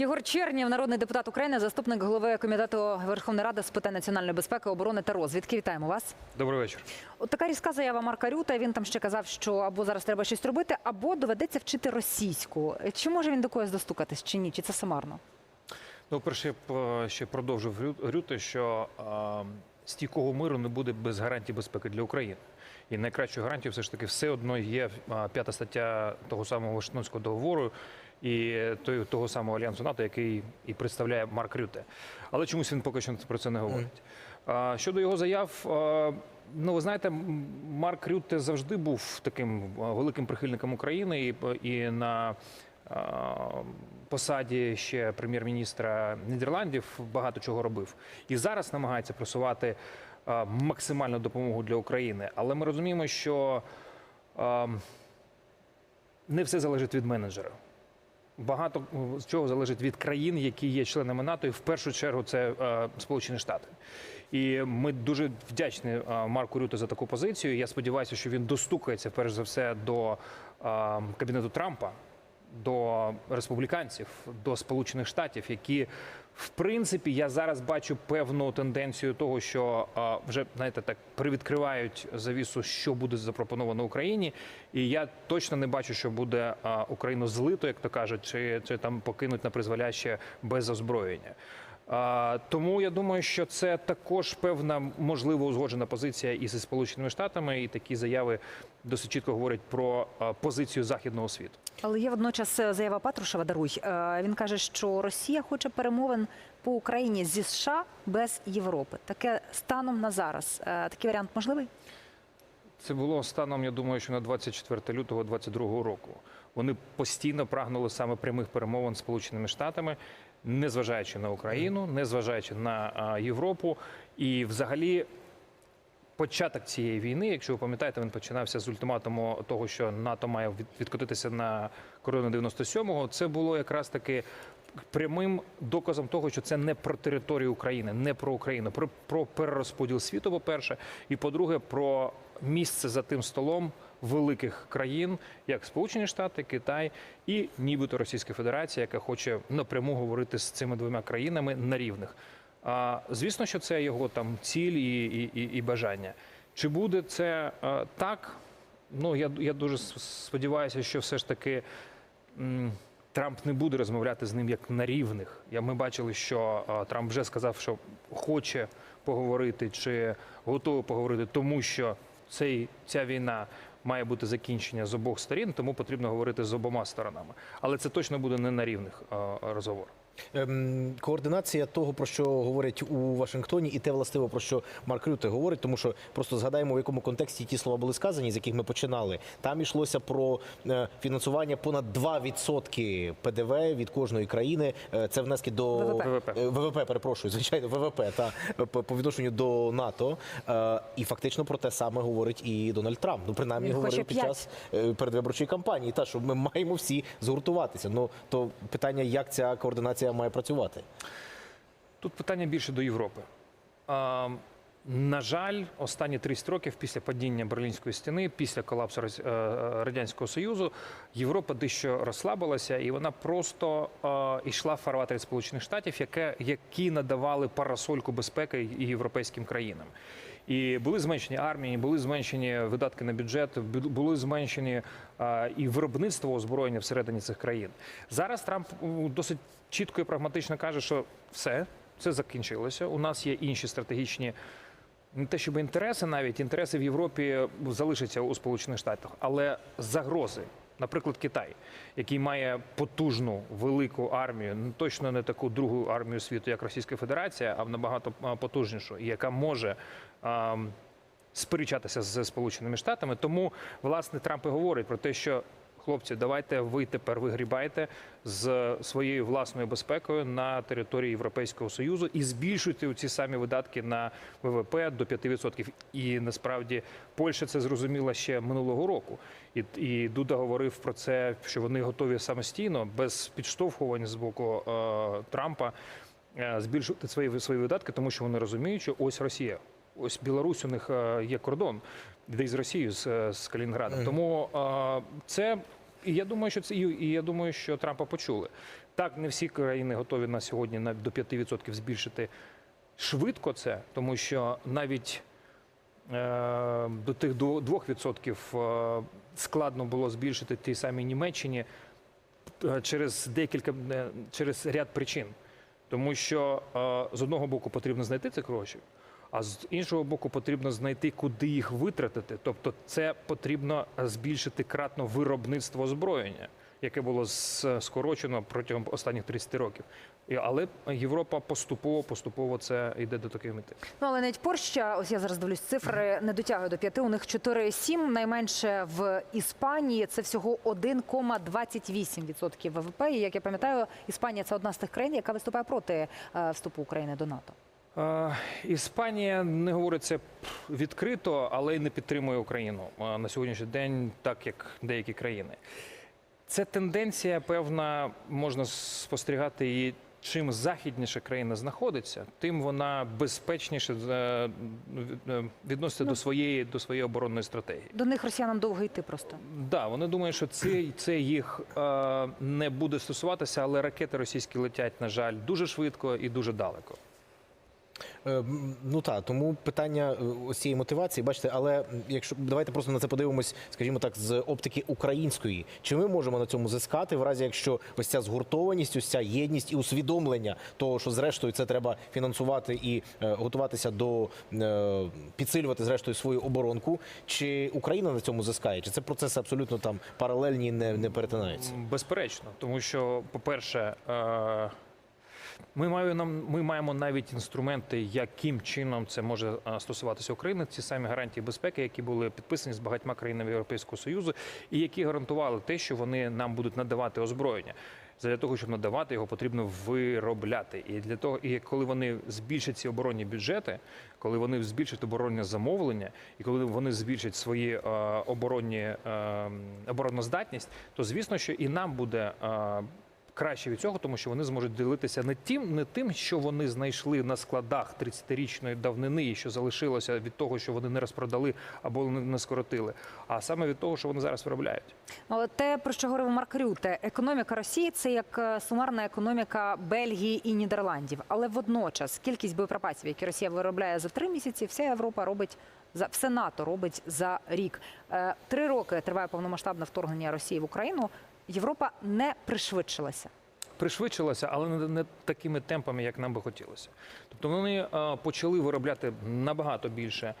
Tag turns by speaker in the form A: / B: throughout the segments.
A: Єгор Чернєв, народний депутат України, заступник голови комітету Верховної Ради з питань національної безпеки, оборони та розвідки. Вітаємо вас.
B: Добрий вечір.
A: От така різка заява Марка Рюта. Він там ще казав, що або зараз треба щось робити, або доведеться вчити російську. Чи може він до когось достукатись, чи ні? Чи це самарно?
B: Ну, перше, я е, ще продовжив Рю- Рюте, що е, стійкого миру не буде без гарантій безпеки для України. І найкращою гарантією все ж таки все одно є е, п'ята стаття того самого Вашингтонського договору і той, того самого альянсу НАТО, який і представляє Марк Рюте. Але чомусь він поки що про це не говорить. А Щодо його заяв, ну ви знаєте, Марк Рюте завжди був таким великим прихильником України і, і на посаді ще прем'єр-міністра Нідерландів багато чого робив. І зараз намагається просувати максимальну допомогу для України. Але ми розуміємо, що не все залежить від менеджера. Багато з чого залежить від країн, які є членами НАТО, і в першу чергу це е, Сполучені Штати. І ми дуже вдячні е, Марку Рюту за таку позицію. Я сподіваюся, що він достукається перш за все до е, кабінету Трампа, до республіканців, до Сполучених Штатів, які в принципі я зараз бачу певну тенденцію того, що е, вже знаєте, так привідкривають завісу, що буде запропоновано Україні. І я точно не бачу, що буде е, Україну злито, як то кажуть, чи, чи там покинуть на призволяще без озброєння. Тому я думаю, що це також певна можливо узгоджена позиція і зі Сполученими Штатами, і такі заяви досить чітко говорять про позицію західного світу.
A: Але є водночас е, заява Патрушева. Даруй. Е, Він каже, що Росія хоче перемовин по Україні зі США без Європи. Таке станом на зараз. Е, Такий варіант можливий?
B: Це було станом, я думаю, що на 24 лютого 2022 року. Вони постійно прагнули саме прямих перемовин з Сполученими Штатами, незважаючи на Україну, незважаючи на Європу. І взагалі початок цієї війни, якщо ви пам'ятаєте, він починався з ультиматуму того, що НАТО має відкотитися на кордони 97-го. Це було якраз таки прямим доказом того, що це не про територію України, не про Україну, про, про перерозподіл світу, по-перше, і по-друге, про місце за тим столом великих країн, як Сполучені Штати, Китай і нібито Російська Федерація, яка хоче напряму говорити з цими двома країнами на рівних. А, звісно, що це його там ціль і, і, і, бажання. Чи буде це е, так? Ну я, я дуже сподіваюся, що все ж таки м, Трамп не буде розмовляти з ним як на рівних. Я ми бачили, що е, Трамп вже сказав, що хоче поговорити чи готовий поговорити, тому що цей ця війна має бути закінчення з обох сторін, тому потрібно говорити з обома сторонами. Але це точно буде не на рівних е, розговор.
C: Ем, координація того, про що говорять у Вашингтоні, і те властиво про що Марк Рюте говорить, тому що просто згадаємо, в якому контексті ті слова були сказані, з яких ми починали. Там йшлося про е, фінансування понад 2% ПДВ від кожної країни. Е, це внески до
A: ВВП.
B: ВВП.
C: Е, перепрошую, звичайно, ВВП та по відношенню до НАТО. І фактично про те саме говорить і Дональд Трамп. Ну, принаймні,
A: Він
C: говорив під час передвиборчої кампанії. Та що ми маємо всі згуртуватися. Ну то питання, як ця координація має працювати.
B: Тут питання більше до Європи. А, на жаль, останні 30 років після падіння Берлінської стіни, після колапсу е, Радянського Союзу, Європа дещо розслабилася, і вона просто е, йшла в фарватері Сполучених Штатів, яке, які надавали парасольку безпеки і європейським країнам. І були зменшені армії, були зменшені видатки на бюджет, бу- були зменшені і виробництво озброєння всередині цих країн. Зараз Трамп досить чітко і прагматично каже, що все, це закінчилося. У нас є інші стратегічні. Не те, щоб інтереси, навіть інтереси в Європі залишаться у Сполучених Штатах, але загрози, наприклад, Китай, який має потужну велику армію, ну точно не таку другу армію світу, як Російська Федерація, а набагато потужнішу, яка може сперечатися з Сполученими Штатами. Тому власне Трамп і говорить про те, що хлопці, давайте ви тепер вигрібайте з своєю власною безпекою на території Європейського союзу і збільшуйте ці самі видатки на ВВП до 5%. І насправді Польща це зрозуміла ще минулого року. І, і Дуда говорив про це, що вони готові самостійно, без підштовхувань з боку е, Трампа, е, збільшувати свої свої видатки, тому що вони розуміють, що ось Росія. Ось Білорусь у них е, є кордон, де з Росією з, е, з Калінінградом. Тому е, це і я думаю, що це і я думаю, що Трампа почули. Так, не всі країни готові на сьогодні навіть до 5% збільшити швидко це, тому що навіть е, до тих до 2% е, складно було збільшити тій самій Німеччині е, через декілька через ряд причин. Тому що е, з одного боку потрібно знайти цих гроші, а з іншого боку потрібно знайти, куди їх витратити. Тобто, це потрібно збільшити кратно виробництво озброєння, яке було скорочено протягом останніх 30 років. Але Європа поступово поступово це йде до такої мети.
A: Ну, але навіть Польща, ось я зараз дивлюсь, цифри не дотягує до 5, у них 4,7, найменше в Іспанії це всього 1,28% ВВП. І, як я пам'ятаю, Іспанія – це одна з тих країн, яка виступає проти е, вступу України до НАТО.
B: Е, Іспанія не говорить це відкрито, але й не підтримує Україну е, на сьогоднішній день, так як деякі країни. Це тенденція, певна, можна спостерігати її. Чим західніша країна знаходиться, тим вона безпечніше е, відноситься до своєї до своєї оборонної стратегії.
A: До них росіянам довго йти просто.
B: Да, вони думають, що це, це їх е, не буде стосуватися, але ракети російські летять, на жаль, дуже швидко і дуже далеко.
C: Е, Ну так, тому питання е, ось цієї мотивації, бачите, але якщо давайте просто на це подивимось, скажімо так, з оптики української. Чи ми можемо на цьому зискати, в разі якщо ось ця згуртованість, ось ця єдність і усвідомлення того, що зрештою це треба фінансувати і е, готуватися до підсилювати зрештою свою оборонку? Чи Україна на цьому зискає? Чи це процеси абсолютно там паралельні не, не перетинаються?
B: Безперечно, тому що, по-перше, е, ми маємо, ми маємо навіть інструменти, яким чином це може е, стосуватися України. Ці самі гарантії безпеки, які були підписані з багатьма країнами Європейського Союзу, і які гарантували те, що вони нам будуть надавати озброєння. Для того, щоб надавати його, потрібно виробляти. І для того, і коли вони збільшать ці оборонні бюджети, коли вони збільшать оборонне замовлення, і коли вони збільшать свої е, оборонні е, обороноздатність, то звісно, що і нам буде. Е, Краще від цього, тому що вони зможуть ділитися не тим, не тим, що вони знайшли на складах 30-річної давнини, і що залишилося від того, що вони не розпродали або не скоротили, а саме від того, що вони зараз виробляють.
A: Але те, про що говорив Марк Рюте, економіка Росії це як е, сумарна економіка Бельгії і Нідерландів. Але водночас кількість боєприпасів, які Росія виробляє за три місяці, вся Європа робить за все НАТО робить за рік. Е, Три роки триває повномасштабне вторгнення Росії в Україну. Європа не пришвидшилася.
B: пришвидшилася, але не, такими темпами, як нам би хотілося. Тобто вони е, почали виробляти набагато більше е,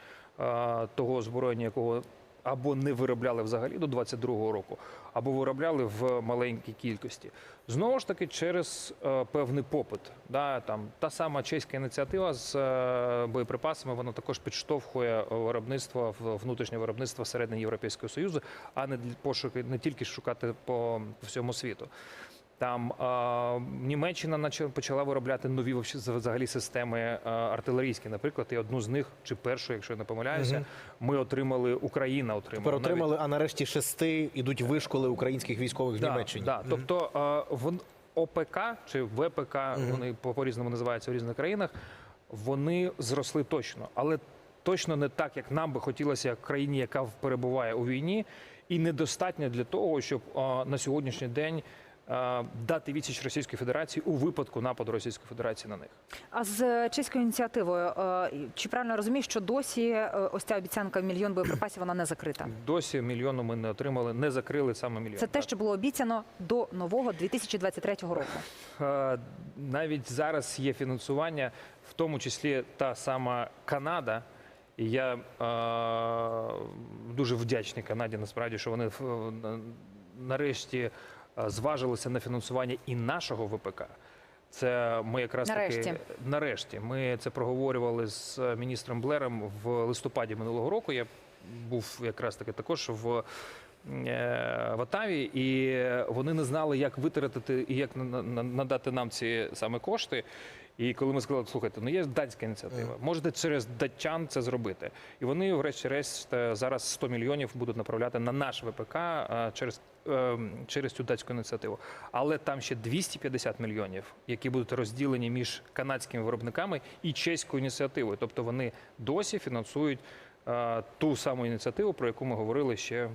B: того озброєння, якого або не виробляли взагалі до 22-го року, або виробляли в маленькій кількості. Знову ж таки, через е, певний попит. Да, там, та сама чеська ініціатива з е, боєприпасами, вона також підштовхує виробництво внутрішнє виробництво середини Європейського Союзу, а не пошуки не тільки шукати по всьому світу. Там е, Німеччина почала виробляти нові взагалі системи е, артилерійські. Наприклад, і одну з них, чи першу, якщо я не помиляюся,
C: Мгм.
B: ми отримали. Україна отримала
C: Тепер
B: навіть-
C: а нарешті шести ідуть вишколи українських військових в
B: Да,
C: Німеччині.
B: Да. Тобто е, вон- ОПК чи ВПК,
C: Мгм.
B: вони по- по-різному називаються в різних країнах. Вони зросли точно, але точно не так, як нам би хотілося, як країні, яка перебуває у війні, і недостатньо для того, щоб е, на сьогоднішній день. Е, Дати відсіч Російської Федерації у випадку нападу Російської Федерації на них.
A: А з чеською ініціативою, е, чи правильно розумію, що досі е, ось ця обіцянка мільйон боєприпасів вона не закрита?
B: Досі мільйону ми не отримали, не закрили саме мільйон.
A: Це те, що було обіцяно до нового 2023 року.
B: Навіть зараз є фінансування, в тому числі та сама Канада. І я е, дуже вдячний Канаді, насправді, що вони нарешті зважилися на фінансування і нашого ВПК. Це ми якраз
A: Нарешті.
B: таки нарешті. Ми це проговорювали з міністром Блером в листопаді минулого року. Я був якраз таки також в. е, В Атаві, і вони не знали, як витратити і як на- на- надати нам ці саме кошти. І коли ми сказали, слухайте, ну є датська ініціатива, можете через датчан це зробити. І вони, врешті-решт, е, зараз 100 мільйонів будуть направляти на наш ВПК е, через, е, через цю датську ініціативу. Але там ще 250 мільйонів, які будуть розділені між канадськими виробниками і чеською ініціативою. Тобто вони досі фінансують е, ту саму ініціативу, про яку ми говорили ще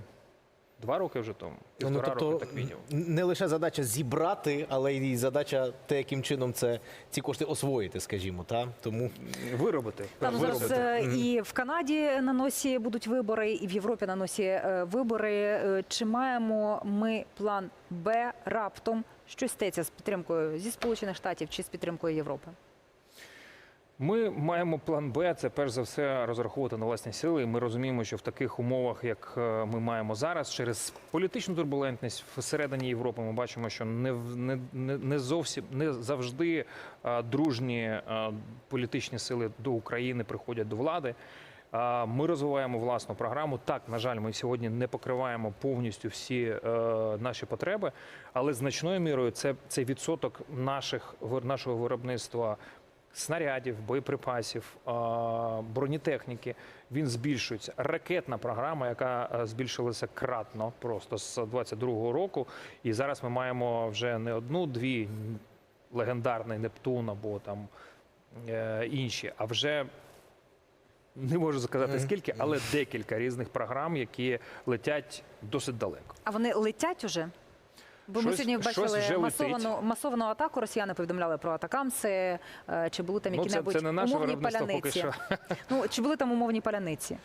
B: два роки вже тому,
C: Ну, тобто
B: роки, так мінімум.
C: не лише задача зібрати, але й задача те, яким чином це ці кошти освоїти, скажімо, та тому
B: Виробити.
A: Там ну, зараз е, і в Канаді на носі будуть вибори, і в Європі на носі е, вибори. Е, Чи маємо ми план Б раптом? Що стається з підтримкою зі Сполучених Штатів чи з підтримкою Європи?
B: Ми маємо план Б. Це перш за все розраховувати на власні сили. Ми розуміємо, що в таких умовах, як е, ми маємо зараз, через політичну турбулентність всередині Європи, ми бачимо, що не не, не, зовсім не завжди е, дружні е, політичні сили до України приходять до влади. А, Ми розвиваємо власну програму. Так, на жаль, ми сьогодні не покриваємо повністю всі наші потреби, але значною мірою це, це відсоток наших нашого виробництва снарядів, боєприпасів, бронетехніки. Він збільшується. Ракетна програма, яка е, збільшилася кратно просто з 22-го року. І зараз ми маємо вже не одну-дві легендарний Нептун або там е, інші, а вже не можу сказати скільки, але декілька різних програм, які летять досить далеко.
A: А вони летять уже? Бо ми сьогодні бачили масовану, масовану атаку. Росіяни повідомляли про атакамси. е, Чи були там
B: Ну,
A: які-небудь
B: це не
A: умовні
B: паляниці? поки що.
A: Ну чи були там умовні паляниці?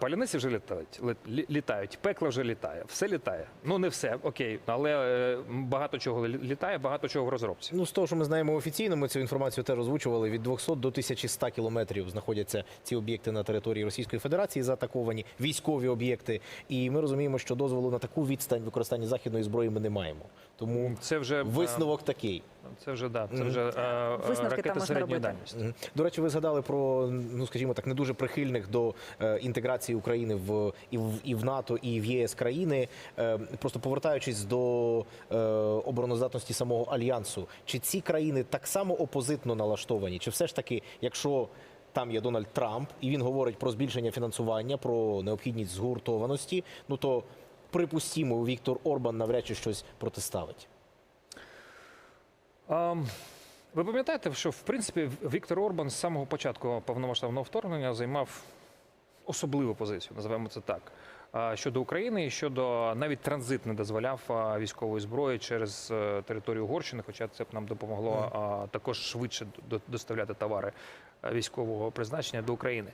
B: Паляниці вже літають, лі- лі- літають, пекло вже літає, все літає. Ну не все, окей, але е, багато чого лі- літає, багато чого в розробці.
C: Ну, з того, що ми знаємо офіційно, ми цю інформацію теж озвучували. Від 200 до 1100 кілометрів знаходяться ці об'єкти на території Російської Федерації, заатаковані військові об'єкти. І ми розуміємо, що дозволу на таку відстань використання західної зброї ми не маємо. Тому
B: Це вже е,
C: висновок такий.
B: Це вже да, це вже е,
A: Висновки там
B: ракети
A: можна
B: середньої
A: робити.
B: дальності.
C: Мгм. До речі, ви згадали про ну скажімо так, не дуже прихильних до е, інтеграції України в і в і в НАТО, і в ЄС країни. Е, просто повертаючись до е, обороноздатності самого альянсу, чи ці країни так само опозитно налаштовані? Чи все ж таки, якщо там є Дональд Трамп, і він говорить про збільшення фінансування, про необхідність згуртованості, ну то припустімо, Віктор Орбан навряд чи щось протиставить.
B: Ви пам'ятаєте, що в принципі Віктор Орбан з самого початку повномасштабного вторгнення займав особливу позицію, називаємо це так. Щодо України і щодо навіть транзит не дозволяв військової зброї через е, територію Угорщини, хоча це б нам допомогло також швидше доставляти товари е, військового призначення до України.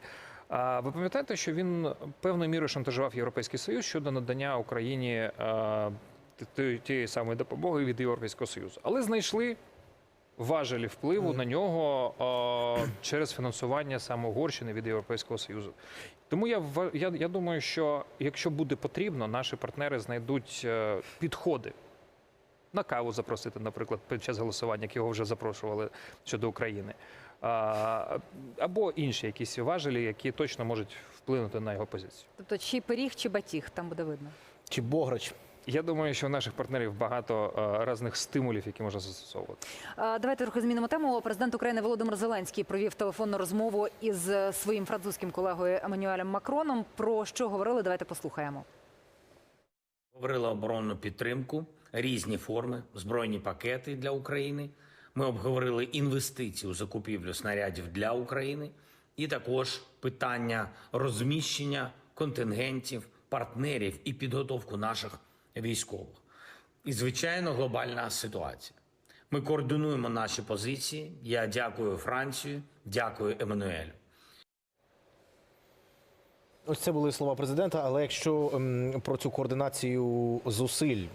B: Ви пам'ятаєте, що він певною мірою шантажував Європейський Союз щодо надання Україні е, тієї самої допомоги від Європейського Союзу, але знайшли важелі впливу на нього е, через фінансування саме Угорщини від Європейського Союзу. Тому я, я, я думаю, що якщо буде потрібно, наші партнери знайдуть е, підходи. На каву запросити, наприклад, під час голосування, як його вже запрошували щодо України. А, або інші якісь важелі, які точно можуть вплинути на його позицію.
A: Тобто, чи пиріг, чи батіг, там буде видно.
C: Чи Бограч?
B: Я думаю, що у наших партнерів багато е, різних стимулів, які можна застосовувати.
A: А, Давайте трохи змінимо тему. Президент України Володимир Зеленський провів телефонну розмову із е, своїм французьким колегою Еммануелем Макроном. Про що говорили? Давайте послухаємо.
D: Говорили оборонну підтримку, різні форми, збройні пакети для України. Ми обговорили інвестиції у закупівлю снарядів для України і також питання розміщення контингентів, партнерів і підготовку наших військових. І, звичайно, глобальна ситуація. Ми координуємо наші позиції. Я дякую Францію, дякую Еммануелю.
C: Ось це були слова президента. Але якщо ем, про цю координацію зусиль,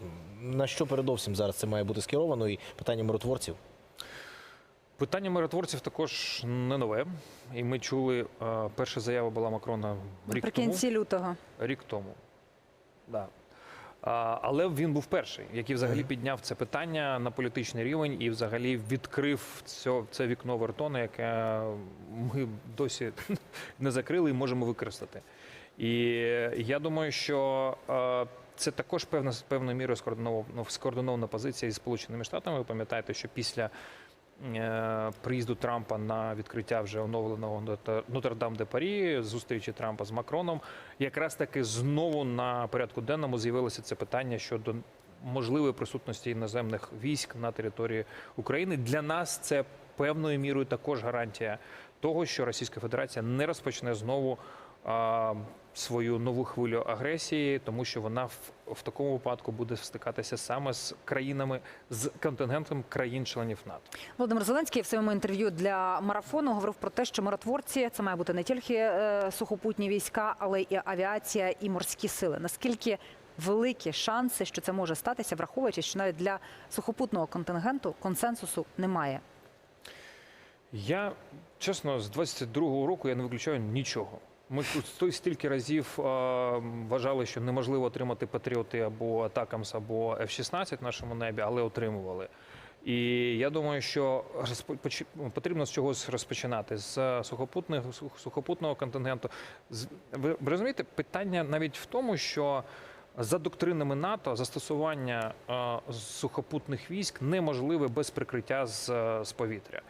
C: на що передовсім зараз це має бути скеровано? І питання миротворців.
B: Питання миротворців також не нове. І ми чули, е, перша заява була Макрона рік тому.
A: Наприкінці лютого.
B: Рік тому. Да. Але він був перший, який взагалі підняв це питання на політичний рівень і взагалі відкрив це, це вікно Вертона, яке ми досі не закрили і можемо використати. І я думаю, що це також певна певною мірою ну, скоординована позиція із Сполученими Штатами. Ви пам'ятаєте, що після приїзду Трампа на відкриття вже оновленого Нотр-Дам де Парі, зустрічі Трампа з Макроном, якраз таки знову на порядку денному з'явилося це питання щодо можливої присутності іноземних військ на території України. Для нас це певною мірою також гарантія того, що Російська Федерація не розпочне знову свою нову хвилю агресії, тому що вона в, в такому випадку буде стикатися саме з країнами з контингентом країн-членів НАТО.
A: Володимир Зеленський в своєму інтерв'ю для марафону говорив про те, що миротворці це має бути не тільки е, сухопутні війська, але і авіація, і морські сили. Наскільки великі шанси, що це може статися, враховуючи, що навіть для сухопутного контингенту консенсусу немає.
B: Я чесно, з 22-го року я не виключаю нічого. Ми тут стільки разів е, вважали, що неможливо отримати патріоти або Атакамс, або F-16 в нашому небі, але отримували. І я думаю, що потрібно з чогось розпочинати з сухопутних сухопутного контингенту. Ви розумієте, питання навіть в тому, що за доктринами НАТО застосування е, сухопутних військ неможливе без прикриття з, е, з повітря.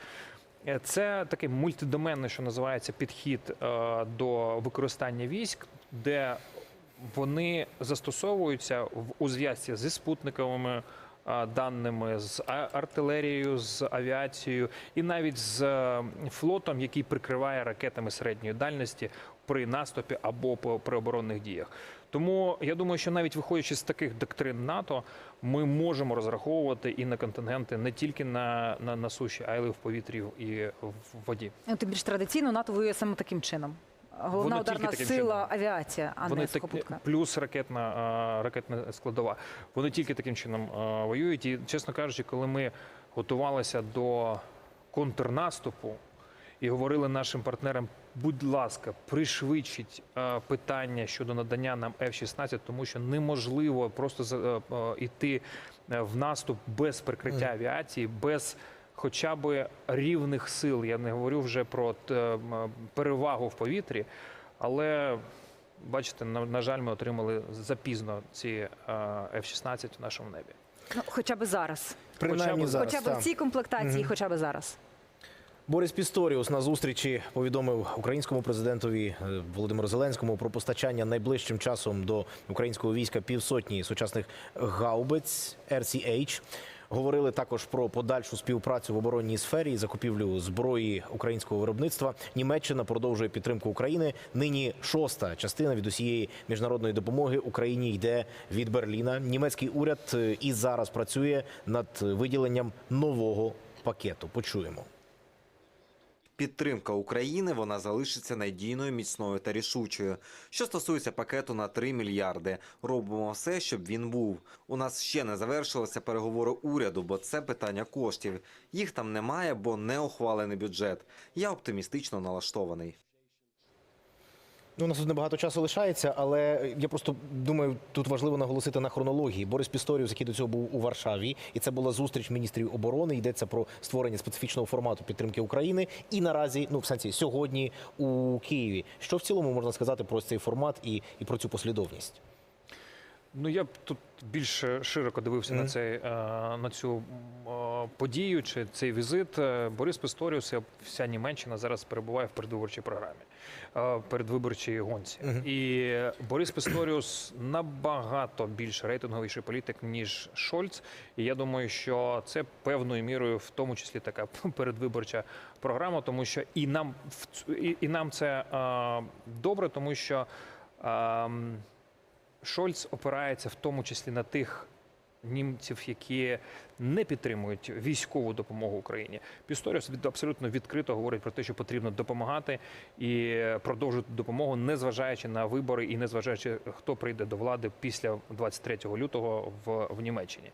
B: Е, Це такий мультидоменний, що називається підхід е, до використання військ, де вони застосовуються в у зв'язці зі спутниковими е, даними, з артилерією, з авіацією і навіть з флотом, який прикриває ракетами середньої дальності при наступі або при оборонних діях. Тому я думаю, що навіть виходячи з таких доктрин НАТО, ми можемо розраховувати і на контингенти не тільки на, на, на суші, а й в повітрі і в воді.
A: Ну, Тим більш традиційно НАТО воює саме таким чином. Головна
B: Воно
A: ударна сила
B: чином.
A: авіація, а
B: Вони
A: не
B: так, плюс ракетна, а, ракетна складова. Вони тільки таким чином а, воюють. І, чесно кажучи, коли ми готувалися до контрнаступу і говорили нашим партнерам, будь ласка, пришвидшіть а, питання щодо надання нам F-16, тому що неможливо просто йти е, в наступ без прикриття авіації, без хоча б рівних сил. Я не говорю вже про перевагу в повітрі, але бачите, на, на жаль, ми отримали запізно ці е, F-16 в нашому небі.
A: Ну, хоча б зараз.
C: Принаймні
B: б-
C: зараз.
A: хоча б в цій комплектації, хоча б зараз.
C: Борис Пісторіус на зустрічі повідомив українському президентові е, Володимиру Зеленському про постачання найближчим часом до українського війська півсотні сучасних гаубиць RCH. Говорили також про подальшу співпрацю в оборонній сфері і закупівлю зброї українського виробництва. Німеччина продовжує підтримку України. Нині шоста частина від усієї міжнародної допомоги Україні йде від Берліна. Німецький уряд е, і зараз працює над виділенням нового пакету. Почуємо.
E: Підтримка України вона залишиться надійною, міцною та рішучою. Що стосується пакету на 3 мільярди, робимо все, щоб він був. У нас ще не завершилися переговори уряду, бо це питання коштів. Їх там немає, бо не ухвалений бюджет. Я оптимістично налаштований.
C: Ну, у нас тут небагато часу лишається, але я просто думаю, тут важливо наголосити на хронології. Борис Пісторіус, який до цього був у Варшаві, і це була зустріч міністрів оборони. Йдеться про створення специфічного формату підтримки України. І наразі, ну в сенсі, сьогодні у Києві. Що в цілому можна сказати про цей формат і, і про цю послідовність?
B: Ну я б тут більш широко дивився на цей е, на цю е, подію чи цей візит. Е, Борис Писторіус і вся Німеччина зараз перебуває в передвиборчій програмі, передвиборчій гонці. І Борис Писторіус набагато більш рейтинговіший політик ніж Шольц. І я думаю, що це певною мірою, в тому числі така передвиборча програма, тому що і нам і, і нам це добре, тому що. Шольц опирається в тому числі на тих німців, які не підтримують військову допомогу Україні. Пісторіус абсолютно відкрито говорить про те, що потрібно допомагати і продовжувати допомогу, незважаючи на вибори і незважаючи, хто прийде до влади після 23 лютого в, в Німеччині.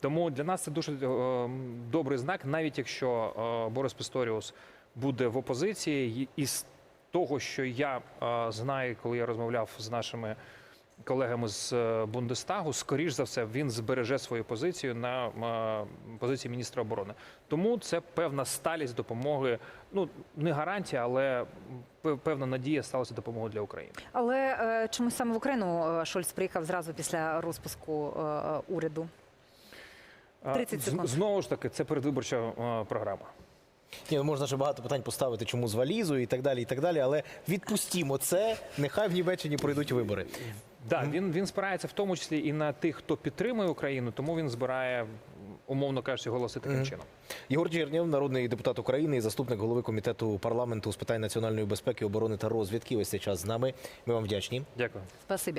B: Тому для нас це дуже е, добрий знак, навіть якщо е, Борис Пісторіус буде в опозиції, і з того, що я е, знаю, коли я розмовляв з нашими колегами з е, Бундестагу, скоріш за все, він збереже свою позицію на е, позиції міністра оборони. Тому це певна сталість допомоги. Ну не гарантія, але певна надія сталася допомогою для України.
A: Але е, чомусь саме в Україну е, Шольц приїхав зразу після розпуску е, уряду.
B: А,
A: 30 секунд.
B: Знову ж таки, це передвиборча е, програма.
C: Ні, ну, можна ще багато питань поставити, чому з валізою і так далі, і так далі. Але відпустімо це. Нехай в Німеччині пройдуть вибори.
B: Да, він, він спирається в тому числі і на тих, хто підтримує Україну, тому він збирає умовно кажучи, голоси таким чином.
C: Єгор Чернєв, народний депутат України і заступник голови комітету парламенту з питань національної безпеки, оборони та розвідки. Ось цей час з нами. Ми вам вдячні.
B: Дякую.
A: Спасибі.